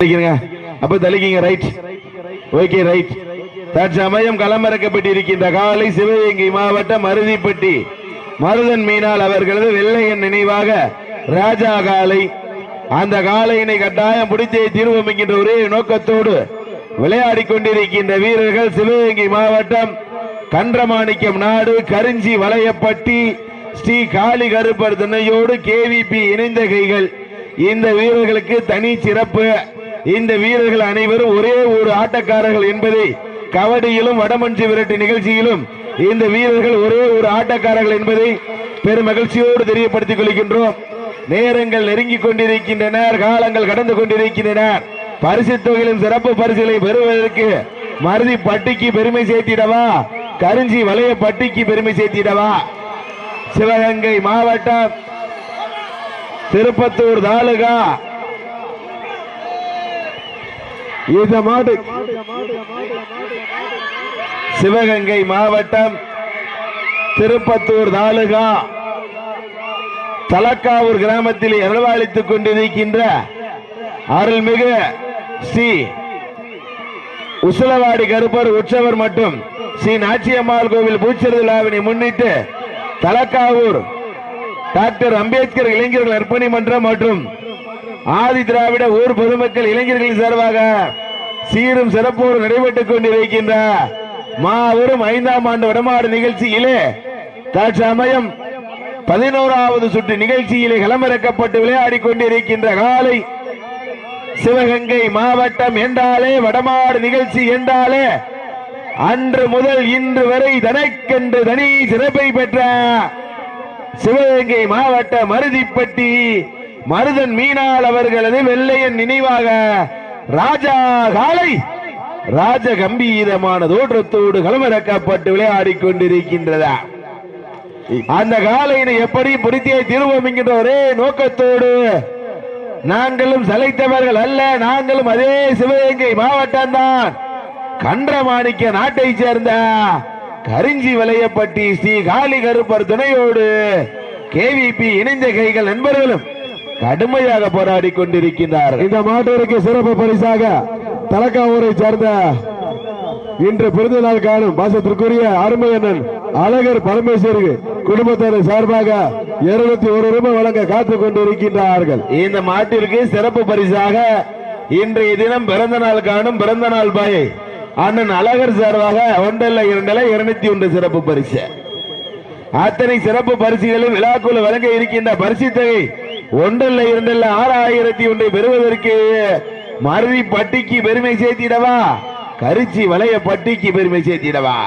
அப்ப தள்ளிக்கிங்க right okay right தற்சமயம் களமிறக்கப்பட்டிருக்கின்ற காலை சிவகங்கை மாவட்டம் மருதிப்பட்டி. மருதன் மீனால் அவர்களது வெள்ளையன் நினைவாக ராஜா காலை அந்த காலையினை கட்டாயம் பிடித்தே தீர்வோம் ஒரே நோக்கத்தோடு விளையாடி கொண்டிருக்கின்ற வீரர்கள் சிவகங்கை மாவட்டம் கன்றமாணிக்கம் நாடு கரிஞ்சி வளையப்பட்டி ஸ்ரீ காளி கருப்பர் துணையோடு கேவிபி இணைந்த கைகள். இந்த வீரர்களுக்கு தனி சிறப்பு. இந்த வீரர்கள் அனைவரும் ஒரே ஒரு ஆட்டக்காரர்கள் என்பதை கபடியிலும் வடமஞ்சு விரட்டு நிகழ்ச்சியிலும் இந்த வீரர்கள் ஒரே ஒரு ஆட்டக்காரர்கள் என்பதை பெரும் மகிழ்ச்சியோடு தெரியப்படுத்திக் கொள்கின்றோம். நேரங்கள் நெருங்கிக் கொண்டிருக்கின்றன காலங்கள் கடந்து கொண்டிருக்கின்றன. பரிசு தொகையிலும் சிறப்பு பரிசுகளை பெறுவதற்கு மருதி பட்டிக்கு பெருமை சேர்த்திடவா? கருஞ்சி வளைய பட்டிக்கு பெருமை சேர்த்திடவா? சிவகங்கை மாவட்டம் திருப்பத்தூர் தாலுகா இந்த மாடு. சிவகங்கை மாவட்டம் திருப்பத்தூர் தாலுகா தலக்காவூர் கிராமத்தில் இரவாளித்துக் கொண்டிருக்கின்ற அருள்மிகு ஸ்ரீ உசலவாடி கருப்பர் உற்சவர் மற்றும் ஸ்ரீ நாச்சியம்மாள் கோவில் பூச்செரு விழாவினை முன்னிட்டு தலக்காவூர் டாக்டர் அம்பேத்கர் இளைஞர்கள் அர்ப்பணி மன்றம் மற்றும் ஆதி திராவிட ஊர் பொதுமக்கள் இளைஞர்கள் சார்பாக சீரும் சிறப்போடு நடைபெற்றுக் கொண்டிருக்கின்ற மாபெரும் ஐந்தாம் ஆண்டு வடமாடு நிகழ்ச்சியிலே தற்சமயம் பதினோராவது சுற்று நிகழ்ச்சியிலே களமிறக்கப்பட்டு விளையாடி கொண்டிருக்கின்ற காலை சிவகங்கை மாவட்டம் என்றாலே வடமாடு நிகழ்ச்சி என்றாலே அன்று முதல் இன்று வரை தனக்கென்று தனி சிறப்பை பெற்ற சிவகங்கை மாவட்ட மருதிப்பட்டி மருதன் மீனாள் அவர்களது வெள்ளையன் நினைவாக. ராஜா காலை ராஜ கம்பீரமான தோற்றத்தோடு களமிறக்கப்பட்டு விளையாடிக் கொண்டிருக்கின்றதா. அந்த காலையினை எப்படி பிடித்தே திருவோம் என்கின்ற ஒரே நோக்கத்தோடு நாங்களும் சலைத்தவர்கள் அல்ல நாங்களும் அதே சிவகங்கை மாவட்டம் தான். கன்றமாணிக்க நாட்டை சேர்ந்த கரிஞ்சி வளையப்பட்டி ஸ்ரீ காளி கருப்பர் துணையோடு கேவிபி இணைந்த கைகள் நண்பர்களும் கடுமையாக போராடி கொண்டிருக்கின்றார்கள். இந்த மாட்டிற்கு சிறப்பு பரிசாக தலக்காவூரை சேர்ந்த இன்று பிறந்த நாள் காணும் பாசத்திற்குரிய அருமையண்ணன் அழகர் பரமேஸ்வரி குடும்பத்தினர் சார்பாக இருபத்தி ஒரு ரூபாய் வழங்க காத்துக் கொண்டிருக்கின்றார்கள். இந்த மாட்டிற்கு சிறப்பு பரிசாக இன்றைய தினம் பிறந்த நாள் காணும் பிறந்த நாள் பாய் அண்ணன் அழகர் சார்பாக ஒன்றல்ல இரண்டல்ல இருநூத்தி ஒன்று சிறப்பு பரிசு. அத்தனை சிறப்பு பரிசுகளும் விழாக்குழு வழங்க இருக்கின்ற பரிசு தொகை ஒன்றல்ல இரண்டல்ல ஆறாயிரத்தி ஒன்றை பெறுவதற்கு மருதி பட்டிக்கு பெருமை சேர்த்திடவா? கரிச்சி வளைய பட்டிக்கு பெருமை சேர்த்திடவா?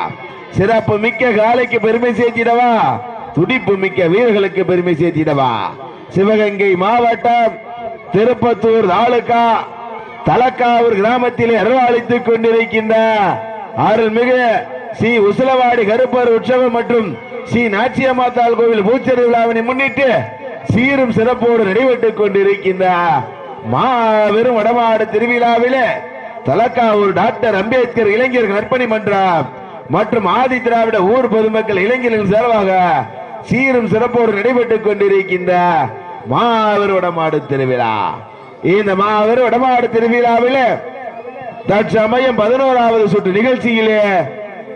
சிறப்பு மிக்க காலைக்கு பெருமை சேர்த்திடவா? துடிப்பு மிக்க வீரர்களுக்கு பெருமை சேர்த்திடவா? சிவகங்கை மாவட்டம் திருப்பத்தூர் தாலுகா தலக்காவூர் கிராமத்தில் அரவழைத்துக் கொண்டிருக்கின்ற அருள்மிகு ஸ்ரீ உசலவாடி கருப்பர் உற்சவம் மற்றும் ஸ்ரீ நாச்சியமாத்தாள் கோவில் பூச்சரி விழாவினை முன்னிட்டு சீரும் சிறப்போடு நடைபெற்றுக் கொண்டிருக்கின்ற மாபெரும் வடமாடு திருவிழாவிலே தலக்காவூர் டாக்டர் அம்பேத்கர் இளைஞர் நற்பணி மன்றம் மற்றும் ஆதி திராவிட ஊர் பொதுமக்கள் இளைஞர்கள் சார்பாக சீரும் சிறப்போடு நடைபெற்றுக் கொண்டிருக்கின்ற மாபெரும் வடமாடு திருவிழா. இந்த மாபெரும் வடமாடு திருவிழாவில் தற்சமயம் பதினோராவது சுற்று நிகழ்ச்சியிலே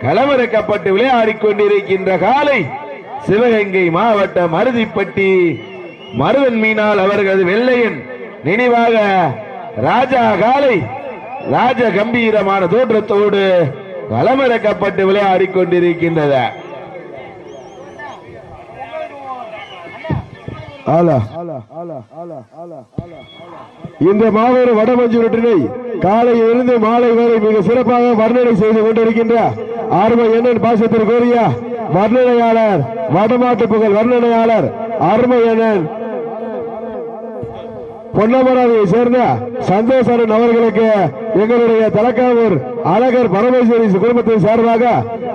களமிறக்கப்பட்டு விளையாடிக் கொண்டிருக்கின்ற காலை சிவகங்கை மாவட்டம் அருதிப்பட்டி மருதன் மீனால் அவர்களது வெள்ளையன் நினைவாக ராஜா காலை ராஜ கம்பீரமான தோற்றத்தோடு களமிறக்கப்பட்டு விளையாடிக் கொண்டிருக்கின்றது. இந்த மாபெரும் வடமஞ்சுரட்டினை காலையில் இருந்து மாலை வரை மிக சிறப்பாக வர்ணனை செய்து கொண்டிருக்கின்ற ஆர்வ எண்ணன் பாசத்திற்குரிய வர்ணனையாளர் வடமாட்டு புகழ் வர்ணனையாளர் அருமை பொன்னமராவியை பொன்னமராதியை சேர்ந்த சந்தோஷன் அவர்களுக்கு எங்களுடைய தலக்காவூர் அழகர் பரமேஸ்வரி குடும்பத்தின் சார்பாக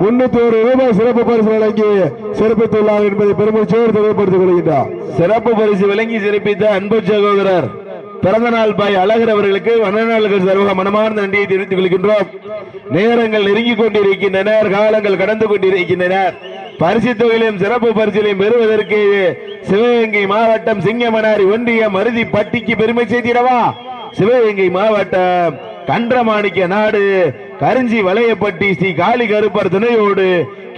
முன்னூத்தி ஒரு ரூபாய் சிறப்பு பரிசு வழங்கி சிறப்பித்துள்ளார் என்பதை பெருமைச்சோடு தெளிவுபடுத்திக் கொள்கின்றார் சிறப்பு பரிசு வழங்கி சிறப்பித்த அன்பு சகோதரர் பிறந்த நாள் பாய் அழகர் அவர்களுக்கு வனநாள்கள் சர்வக மனமார்ந்த நன்றியை தெரிவித்துக் கொள்கின்றோம். நேரங்கள் நெருங்கிக் கொண்டிருக்கின்றன காலங்கள் கடந்து கொண்டிருக்கின்றன பரிசு தொகையிலும் சிறப்பு பரிசிலையும் பெறுவதற்கு சிவகங்கை மாவட்டம் சிங்கமனாரி ஒன்றிய மருதி பட்டிக்கு பெருமை செய்திடவா சிவகங்கை மாவட்டம் கன்றமாணிக்க நாடு கரிஞ்சி வளையப்பட்டி ஸ்ரீ காளி கருப்பர் துணையோடு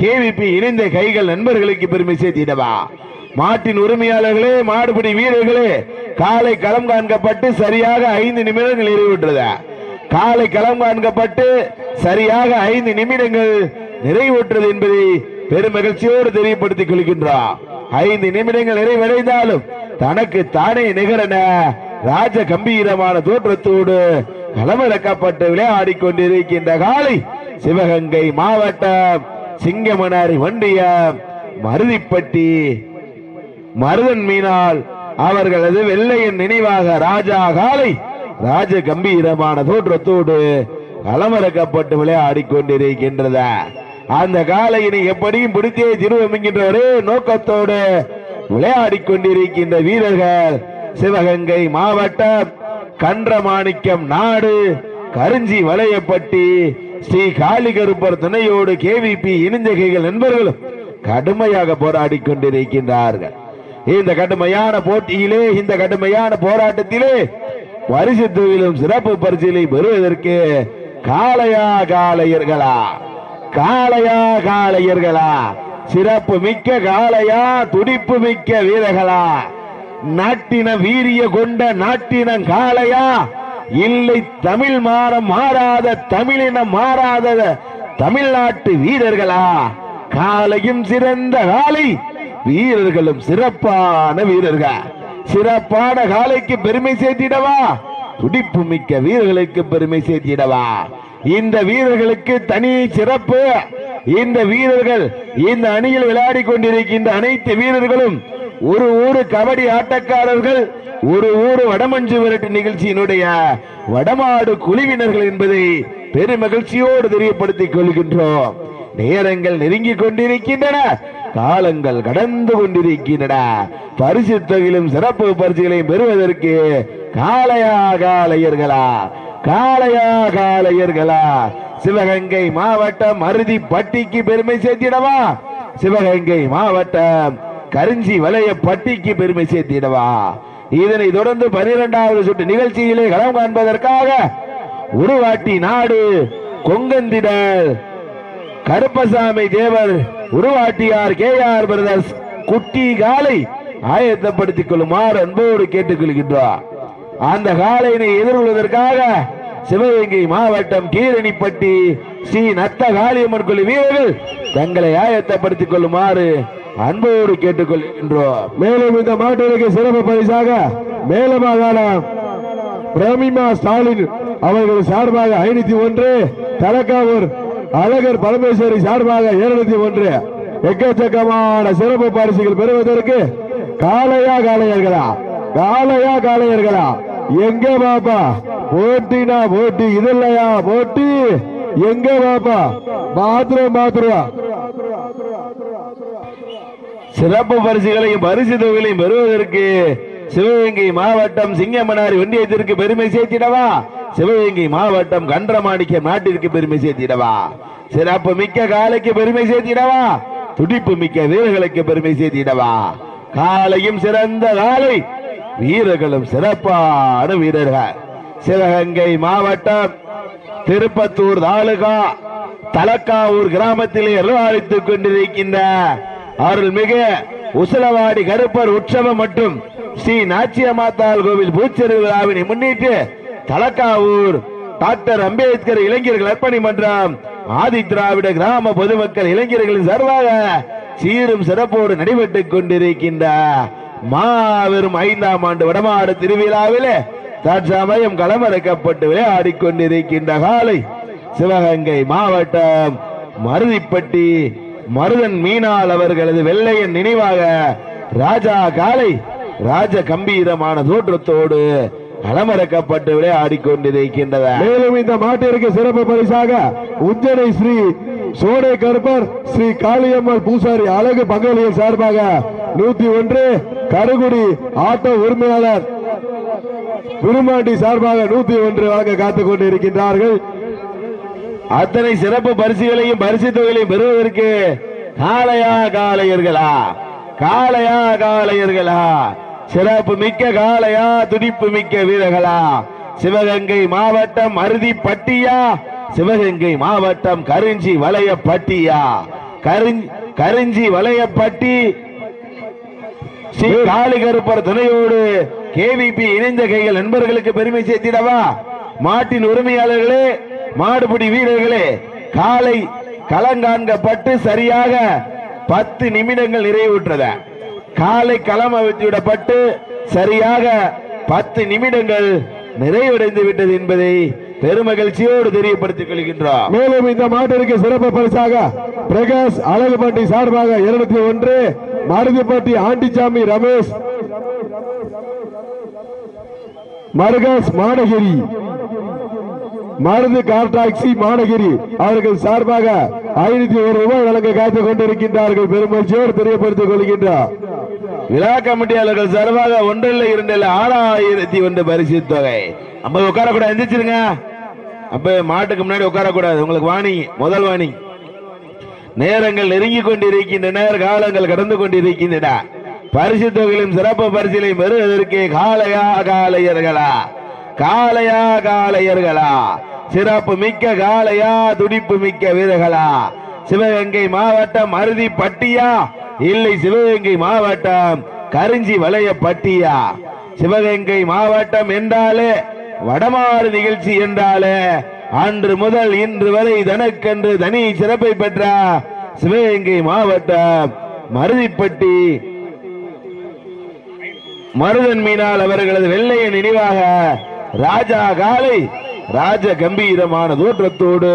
கேவிபி இணைந்த கைகள் நண்பர்களுக்கு பெருமை சேர்த்திடவா? மாட்டின் உரிமையாளர்களே மாடுபிடி வீரர்களே காலை களம் காண்கப்பட்டு சரியாக ஐந்து நிமிடங்கள் நிறைவுற்றது. காலை களம் காண்கப்பட்டு சரியாக ஐந்து நிமிடங்கள் நிறைவுற்றது என்பதை பெருமகிழ்ச்சியோடு தெரியப்படுத்திக் கொள்கின்றார் ஐந்து நிமிடங்கள் நிறைவடைந்தாலும் தனக்கு தானே நிகரன ராஜ கம்பீரமான தோற்றத்தோடு களமிறக்கப்பட்டு விளையாடி கொண்டிருக்கின்ற காலை சிவகங்கை மாவட்டம் சிங்கமனாரி வண்டியம் மருதிப்பட்டி. மருதன் மீனால் அவர்களது வெள்ளையின் நினைவாக ராஜா காலை ராஜ கம்பீரமான தோற்றத்தோடு களமிறக்கப்பட்டு விளையாடி கொண்டிருக்கின்றத அந்த காலையினை எப்படியும் பிடித்தே திருவம் என்கின்ற ஒரே நோக்கத்தோடு விளையாடி கொண்டிருக்கின்ற வீரர்கள் சிவகங்கை மாவட்டம் கன்றமாணிக்கம் நாடு கருஞ்சி வளையப்பட்டி ஸ்ரீ காளிகருப்பர் துணையோடு கேவிபி இணைஞ்சகைகள் நண்பர்களும் கடுமையாக போராடி கொண்டிருக்கின்றார்கள். இந்த கடுமையான போட்டியிலே இந்த கடுமையான போராட்டத்திலே பரிசு தொழிலும் சிறப்பு பரிசிலை பெறுவதற்கு காளையா காளையர்களா? காளையா காளையர்களா சிறப்பு மிக்க காளையா துடிப்பு மிக்க வீரர்களா. நாட்டின வீரிய கொண்ட நாட்டின காளையா இல்லை தமிழ் மாற மாறாத தமிழினம் மாறாத தமிழ்நாட்டு வீரர்களா. காலையும் சிறந்த காலை வீரர்களும் சிறப்பான வீரர்கள். சிறப்பான காலைக்கு பெருமை சேர்த்திடவா? துடிப்பு மிக்க வீரர்களுக்கு பெருமை சேர்த்திடவா? இந்த வீரர்களுக்கு தனி சிறப்பு. இந்த வீரர்கள் இந்த அணியில் விளையாடி கொண்டிருக்கின்ற அனைத்து வீரர்களும் ஒரு ஊரு கபடி ஆட்டக்காரர்கள் ஒரு ஊரு வடமஞ்சு விரட்டு நிகழ்ச்சியினுடைய வடமாடு குழுவினர்கள் என்பதை பெருமகிழ்ச்சியோடு தெரியப்படுத்திக் கொள்கின்றோம். நேரங்கள் நெருங்கிக் கொண்டிருக்கின்றன காலங்கள் கடந்து கொண்டிருக்கின்றன. பரிசு தொகையிலும் சிறப்பு பரிசுகளையும் பெறுவதற்கு காளையா காளையர்களா காளையா காளையர்களா சிவகங்கை மாவட்டம் அறுதி பட்டிக்கு பெருமை சேர்த்திடவா? சிவகங்கை மாவட்டம் கரிஞ்சி வளைய பட்டிக்கு பெருமை சேர்த்திடவா? இதனை தொடர்ந்து பனிரெண்டாவது சுற்று நிகழ்ச்சியிலே களம் காண்பதற்காக உருவாட்டி நாடு கொங்கந்திடல் கருப்பசாமி தேவர் உருவாட்டியார் கே ஆர் பிரதர்ஸ் குட்டி காலை ஆயத்தப்படுத்திக் கொள்ளுமாறு அன்போடு கேட்டுக்கொள்கின்றார் அந்த காலையினை எதிர்கொள்வதற்காக சிவகங்கை மாவட்டம் கீரணிப்பட்டி ஸ்ரீ நத்த காளியம்மன் குழு வீரர்கள் தங்களை ஆயத்தப்படுத்திக் கொள்ளுமாறு அன்போடு கேட்டுக்கொள்கின்றோம். மேலும் இந்த மாட்டிற்கு சிறப்பு பரிசாக மேலமாகாணம் பிரமிமா ஸ்டாலின் அவர்கள் சார்பாக ஐநூத்தி ஒன்று தலக்காவூர் அழகர் பரமேஸ்வரி சார்பாக இருநூத்தி ஒன்று. எக்கச்சக்கமான சிறப்பு பரிசுகள் பெறுவதற்கு காளையா காளையர்களா? காளையா காளையர்களா? எங்க பாப்பா? போட்டினா போட்டி இல்லையா? ஓட்டி. எங்க பாப்பா? Bathroom bathroom. சிறப்பு பரிசுகளையும் பரிசு தொகைகளையும் பெறுவதற்கு சிவகங்கை மாவட்டம் சிங்கமனாரி ஒன்றியத்திற்கு பெருமை சேர்த்திடவா? சிவகங்கை மாவட்டம் கன்றமாணிக்க நாட்டிற்கு பெருமை சேர்த்திடவா? சிறப்பு மிக்க காலைக்கு பெருமை சேர்த்திடவா? துடிப்பு மிக்க வீரர்களுக்கு பெருமை சேர்த்திடவா? காலையும் சிறந்த காலை வீரர்களும் சிறப்பான வீரர்கள். சிவகங்கை மாவட்டம் திருப்பத்தூர் தாலுகா தலக்காவூர் கிராமத்திலே நிர்வாகித்துக் கொண்டிருக்கின்ற அருள்மிகு உசலவாடி கருப்பர் உற்சவம் மற்றும் ஸ்ரீ நாச்சியமாத்தாள் கோவில் பூச்செரு விழாவினை முன்னிட்டு தலக்காவூர் டாக்டர் அம்பேத்கர் இளைஞர்கள் அர்ப்பணி மன்றம் ஆதி திராவிட கிராம பொதுமக்கள் இளைஞர்களின் சார்பாக சீரும் சிறப்போடு நடைபெற்றுக் கொண்டிருக்கின்ற மாபெரும் ஐந்தாம் ஆண்டு வடமாடு திருவிழாவிலே தற்சமயம் களமிறக்கப்பட்டு விளையாடிக்கொண்டிருக்கின்ற காலை சிவகங்கை மாவட்டம் மருதிப்பட்டி மருதன் மீனால் அவர்களது வெள்ளையன் நினைவாக ராஜா காலை ராஜ கம்பீரமான தோற்றத்தோடு களமிறக்கப்பட்டு விளையாடிக்கொண்டிருக்கின்றன. மேலும் இந்த மாட்டிற்கு சிறப்பு பரிசாக உஜ்ஜனை ஸ்ரீ சோடை கருப்பர் ஸ்ரீ காளியம்மாள் பூசாரி அழகு பங்காளியின் சார்பாக நூத்தி ஒன்று கருகுடி ஆட்டோ உரிமையாளர் விருமாண்டி சார்பாக நூத்தி ஒன்று வழங்க காத்துக் கொண்டிருக்கின்றார்கள். அத்தனை சிறப்பு பரிசுகளையும் பரிசு தொகைகளையும் பெறுவதற்கு காளையா காளையர்களா? காளையா காளையர்களா? சிறப்பு மிக்க காளையா துடிப்பு மிக்க வீரர்களா? சிவகங்கை மாவட்டம் அருதிப்பட்டியா? சிவகங்கை மாவட்டம் கருஞ்சி வளையப்பட்டியா? கருஞ்சி கருஞ்சி வளையப்பட்டி ஸ்ரீ காளிகருப்பர் துணையோடு கேவிபி இணைந்த கைகள் நண்பர்களுக்கு பெருமை சேர்த்திடவா? மாட்டின் உரிமையாளர்களே மாடுபிடி வீரர்களே காலை களங்காண்கப்பட்டு சரியாக பத்து நிமிடங்கள் நிறைவுற்றது. காலை களம் அவிழ்த்து சரியாக பத்து நிமிடங்கள் நிறைவடைந்து விட்டது என்பதை பெருமகிழ்ச்சியோடு தெரியப்படுத்திக் கொள்கின்றோம் மேலும் இந்த மாட்டிற்கு சிறப்பு பரிசாக பிரகாஷ் அழகுபாட்டி சார்பாக இருநூத்தி ஒன்று மருதுப்பட்டி ஆண்டிச்சாமி ரமேஷ் மருகாஸ் மாடகிரி மருது கார் டாக்ஸி மாடகிரி அவர்கள் சார்பாக ஐநூத்தி ஒரு ரூபாய் வழங்க காத்துக் கொண்டிருக்கின்றார்கள். பெருமகிழ்ச்சியோடு தெரியப்படுத்திக் கொள்கின்றார். விழா கமிட்டியாளர்கள் சார்பாக ஒன்றில் இரண்டில் ஆறாயிரத்தி ஒன்று பரிசு தொகை. ஐம்பது உட்காரக்கூடாது எந்திரிச்சிருங்க. அப்ப மாட்டுக்கு முன்னாடி உட்காரக்கூடாது. உங்களுக்கு வாணி முதல் வாணி நேரங்கள் நெருங்கி கொண்டிருக்கின்றன காலங்கள் கடந்து கொண்டிருக்கின்றன. பரிசு தொகையிலும் சிறப்பு பரிசிலையும் பெறுவதற்கு காலையா காலையர்களா காலையா காலையர்களா சிறப்பு மிக்க காலையா துடிப்பு மிக்க வீரர்களா? சிவகங்கை மாவட்டம் அருதி பட்டியா இல்லை சிவகங்கை மாவட்டம் கரிஞ்சி வளைய பட்டியா சிவகங்கை மாவட்டம் என்றாலே வடமாறு நிகழ்ச்சி என்றாலே அன்று முதல் இன்று வரை தனக்கென்று தனி சிறப்பை பெற்ற சிவகங்கை மாவட்டம் மருதிப்பட்டி மருதன் மீனால் அவர்களது வெள்ளைய நினைவாக ராஜா காலை ராஜ கம்பீரமான தோற்றத்தோடு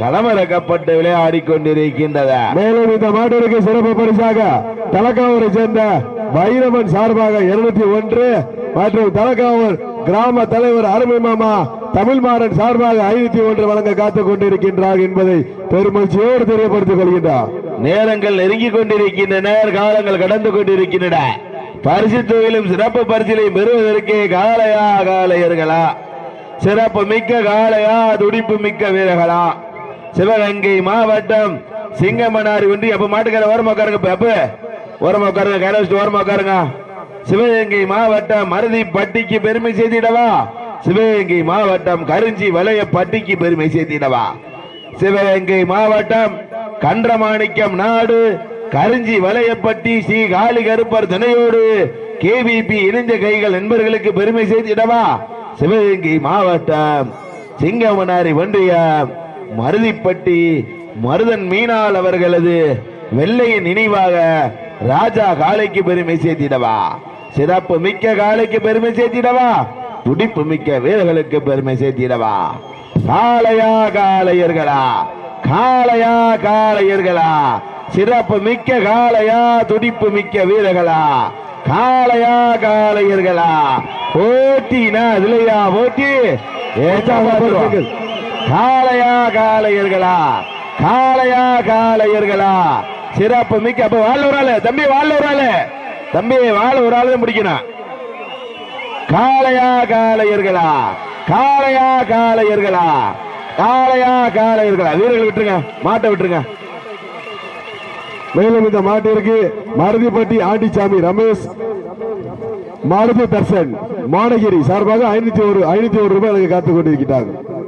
களமிறக்கப்பட்டு விளையாடி கொண்டிருக்கின்றது மேலும் இந்த மாட்டிற்கு சிறப்பு பரிசாக தலக்காவூரை சேர்ந்த வைரவன் சார்பாக இருநூத்தி ஒன்று மற்றும் தலக்காவூர் கிராம தலைவர் அருமை மாமா தமிழ்மாறன் சார்பாக ஐநூத்தி ஒன்று வழங்க காத்துக் கொண்டிருக்கின்றார் என்பதை பெருமகிழ்ச்சியோடு தெரியப்படுத்திக் கொள்கின்றார். நேரங்கள் நெருங்கி கொண்டிருக்கின்றன காலங்கள் கடந்து கொண்டிருக்கின்றன. பரிசு தொகையிலும் சிறப்பு பரிசிலையும் பெறுவதற்கு காலையா காலையர்களா? சிறப்பு மிக்க காலையா துடிப்பு மிக்க வீரர்களா? சிவகங்கை மாவட்டம் சிங்கமனார் ஒன்றி அப்ப மாட்டுக்கார ஓரமா உட்காருங்க இப்ப, அப்ப. ஓரமா உட்காருங்க கையில வச்சுட்டு ஓரமா உட்காருங்க. சிவகங்கை மாவட்டம் மருதி பட்டிக்கு பெருமை செய்திடவா சிவகங்கை மாவட்டம் கருஞ்சி வளைய பட்டிக்கு பெருமை செய்திடவா சிவகங்கை மாவட்டம் கன்றமாணிக்கம் நாடு கருஞ்சி வளையப்பட்டி ஸ்ரீ காளி கருப்பர் துணையோடு கேவிபி இணைந்த கைகள் நண்பர்களுக்கு பெருமை செய்திடவா சிவகங்கை மாவட்டம் சிங்கமனாரி ஒன்றியம் மருதிப்பட்டி மருதன் மீனால் அவர்களது வெள்ளையின் நினைவாக ராஜா காளைக்கு பெருமை சேர்த்திடவா? சிறப்பு மிக்க காளைக்கு பெருமை சேர்த்திடவா? துடிப்பு மிக்க வீரர்களுக்கு பெருமை சேர்த்திடவா? காளையா காளையர்களா? காளையா காளையர்களா? சிறப்பு மிக்க காளையா துடிப்பு மிக்க வீரர்களா? காளையா காளையர்களா? போட்டினா இதுலையா போட்டி? காளையா காளையர்களா? காளையா காளையர்களா? சிறப்பு மிக்க அப்ப வாழ் ஒரு ஆளு. தம்பி வாழ் ஒரு ஆளு. தம்பி வாழ் ஒரு ஆளு தான் முடிக்கணும் காளையா காளையர்களா? காளையா காளையர்களா? காளையா காளையர்களா? வீரர்கள் விட்டுருங்க. மாட்டை விட்டுருங்க. மேலும் இந்த மாட்டிற்கு மருதிப்பட்டி ஆண்டிச்சாமி ரமேஷ். மாருதி தர்சன் மானகிரி சார்பாக ஐநூத்தி ஒரு ஐநூத்தி ஒரு ரூபாய் எனக்கு காத்துக் கொண்டிருக்கிறார்கள்.